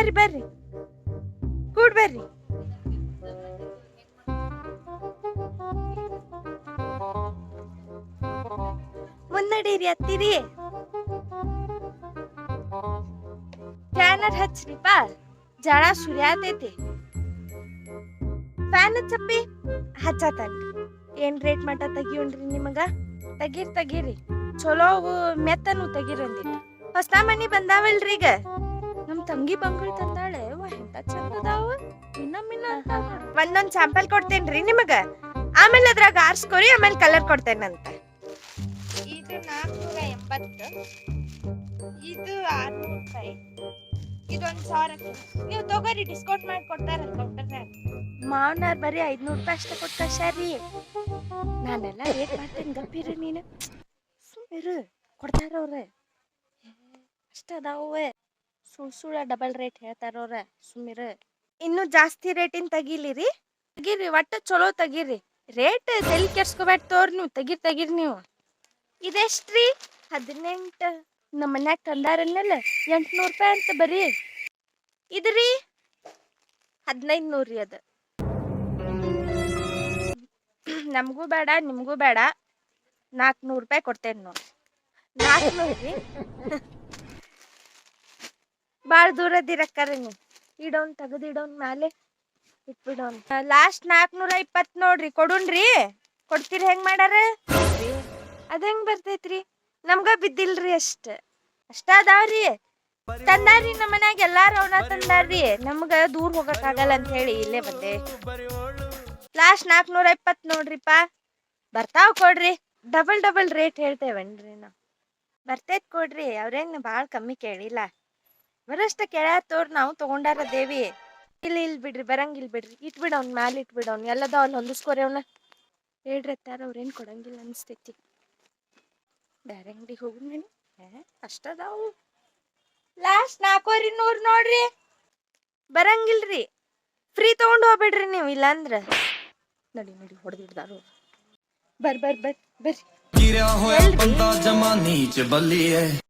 ಬರ್ರಿ ಬರ್ರಿ. ಕೂಡ್ ಬರ್ರಿ. ಮುನ್ನಡೀರಿ ಹತ್ತಿರಿ ಫ್ಯಾನರ್ ಹಚ್ರಿಪ ಜಳ ಸುರಿಯಾತೈತಿ. ಫ್ಯಾನ್ ಚಪ್ಪಿ ಹಚ್ಚತನ್ರಿ ಏನ್ ರೇಟ್ ಮಟ್ಟ ತೆಗಿಯೋಣ್ರಿ ನಿಮಗ? ತೆಗೀರ್, ತೆಗೀರಿ. ಚಲೋ ಮೆತ್ತನು ತೆಗೀರಂದಿರಿ. ಹೊಸ ಮನಿ ಬಂದಾವಲ್ರಿ ಈಗ? ತಂಗಿ ಬಂಗಳು ತಂದಾಳೆ ಎಂತ ಚಂದ ಅದಾವ ಮಿನ್ನ ಅಂತಾವ. ಒಂದೊಂದ್ ಸ್ಯಾಂಪಲ್ ಕೊಡ್ತೇನ್ರಿ ನಿಮಗ. ಆಮೇಲೆ ಅದ್ರಾಗ ಆರ್ಸ್ಕೊರಿ ಆಮೇಲೆ ಕಲರ್ ಕೊಡ್ತೇನಂತ. ಇದು ನಾಲ್ಕನೂರ ಎಂಬತ್ತು. ಇದು ಆರ್ನೂರು ರೂಪಾಯಿ ಇದೊಂದ್ ಸಾವಿರ ನೀವು ತಗೋರಿ ಡಿಸ್ಕೌಂಟ್ ಮಾಡಿ ಕೊಡ್ತಾರಲ್ಲ ಕೌಂಟರ್ನಾಗ ಮಾವನಾರ್ ಬರೀ ಐದ್ನೂರು ರೂಪಾಯಿ ಅಷ್ಟೇ ಕೊಟ್ಟು ಕಳ್ಸ್ಯಾರ್ರಿ ನಾನೆಲ್ಲ ರೇಟ್ ಮಾಡ್ತೇನೆ ಗಪ್ಪಿರಿ ನೀನು. ಸುಮ್ಮಿರು ಕೊಡ್ತಾರ ಅವ್ರೆ. ಅಷ್ಟ ಅದಾವ. ಸುಳ್ ಸುಳ್ಳ ಡಬಲ್ ರೇಟ್ ಹೇಳ್ತಾರ ಸುಮ್ಮಿರ ಇನ್ನು ಜಾಸ್ತಿ ರೇಟಿನ ತಗಿಲಿರಿ? ತಗಿರಿ, ಒಟ್ಟ ಚಲೋ ತೆಗೀರಿ. ರೇಟ್ ತಲೆ ಕೆಡ್ಸ್ಕೋಬೇಡ ತೋರ್ ನೀವು, ತೆಗೀರ್, ತೆಗೀರಿ ನೀವು. ಇದೆಷ್ಟ್ರಿ? ಹದಿನೆಂಟು. ನಮ್ಮ ಮನ್ಯಾಗ ತಂದಾರನ್ನಲ್ಲ ಎಂಟ್ನೂರು ರೂಪಾಯಿ ಅಂತ ಬರೀ. ಇದ್ರಿ? ಹದಿನೈದು ನೂರ್ರಿ ಅದು. ನಮಗೂ ಬೇಡ, ನಿಮಗೂ ಬೇಡ. ನಾಲ್ಕುನೂರು ರೂಪಾಯಿ ಕೊಡ್ತೇನೆ ನೋಡಿ. ನಾಲ್ಕುನೂರು ರೀ ಭಾಳ ದೂರದಿರಕ್ಕಾರ ನೀವು. ಇಡೋನ್ ತೆಗೆದಿಡೋನ್ ಮ್ಯಾಲೆ ಇಟ್ಬಿಡೋನ್. ಲಾಸ್ಟ್ ನಾಲ್ಕುನೂರ ಇಪ್ಪತ್ತು ನೋಡ್ರಿ ಕೊಡುನ್ರಿ. ಕೊಡ್ತೀರಿ ಹೆಂಗ್ ಮಾಡಾರ ಅದ ಹೆಂಗ್ ಬರ್ತೈತ್ರಿ? ನಮ್ಗ ಬಿದ್ದಿಲ್ರಿ ಅಷ್ಟ. ಅಷ್ಟ ಅದಾವ್ರಿ. ತಂದಾರ್ರಿ ನಮ್ಮ ಮನ್ಯಾಗ ಎಲ್ಲಾರು ಅವನ ತಂದಾರ್ರಿ ನಮ್ಗ ದೂರ ಹೋಗಕ್ಕಾಗಲ್ಲ ಅಂತ ಹೇಳಿ ಇಲ್ಲೇ ಬಂದೆ. ಲಾಸ್ಟ್ ನಾಲ್ಕುನೂರ ಇಪ್ಪತ್ತು ನೋಡ್ರಿಪ್ಪ ಬರ್ತಾವ್ ಕೊಡ್ರಿ. ಡಬಲ್ ಡಬಲ್ ರೇಟ್ ಹೇಳ್ತೇವನ್ರಿ ನಾವು. ಬರ್ತೈತ್ ಕೊಡ್ರಿ. ಅವ್ರೇನ್ ಭಾಳ ಕಮ್ಮಿ ಕೇಳಿಲ್ಲ. ಬರಷ್ಟ ಕೇಳತ್ತೋರ್ ನಾವು ತಗೊಂಡಾರ ದೇವಿ ಇಲ್ಲ ಇಲ್ ಬಿಡ್ರಿ ಬರಂಗಿಲ್ ಬಿಡ್ರಿ ಇಟ್ಬಿಡವ್ನ ಮ್ಯಾಲ ಇಟ್ಬಿಡವ್ನ ಎಲ್ಲದ ಅಲ್ಲಿ ಹೊಂದಿಸ್ಕೊರಿ ಅವ್ನ. ಹೇಳ್ರಿ ಅತ್ತಾರ ಅವ್ರೇನ್ ಕೊಡಂಗಿಲ್ಲ ಅನಿಸ್ತೈತಿ. ಬ್ಯಾರೆ ಅಂಗಡಿಗೆ ಹೋಗಿ ನೀನು? ಅಷ್ಟದಾವು. ಲಾಸ್ಟ್ ನಾಲ್ಕೂವರೆ ನೂರು ನೋಡ್ರಿ. ಬರಂಗಿಲ್ರಿ. ಫ್ರೀ ತಗೊಂಡು ಹೋಗ್ಬಿಡ್ರಿ ನೀವು ಇಲ್ಲಾಂದ್ರ. ನಡಿ ನಡಿ ಹೊಡೆದಿಡ್ದಾರು ಬರ್ ಬರ್ ಬರ್ ಬರ್ರಿ.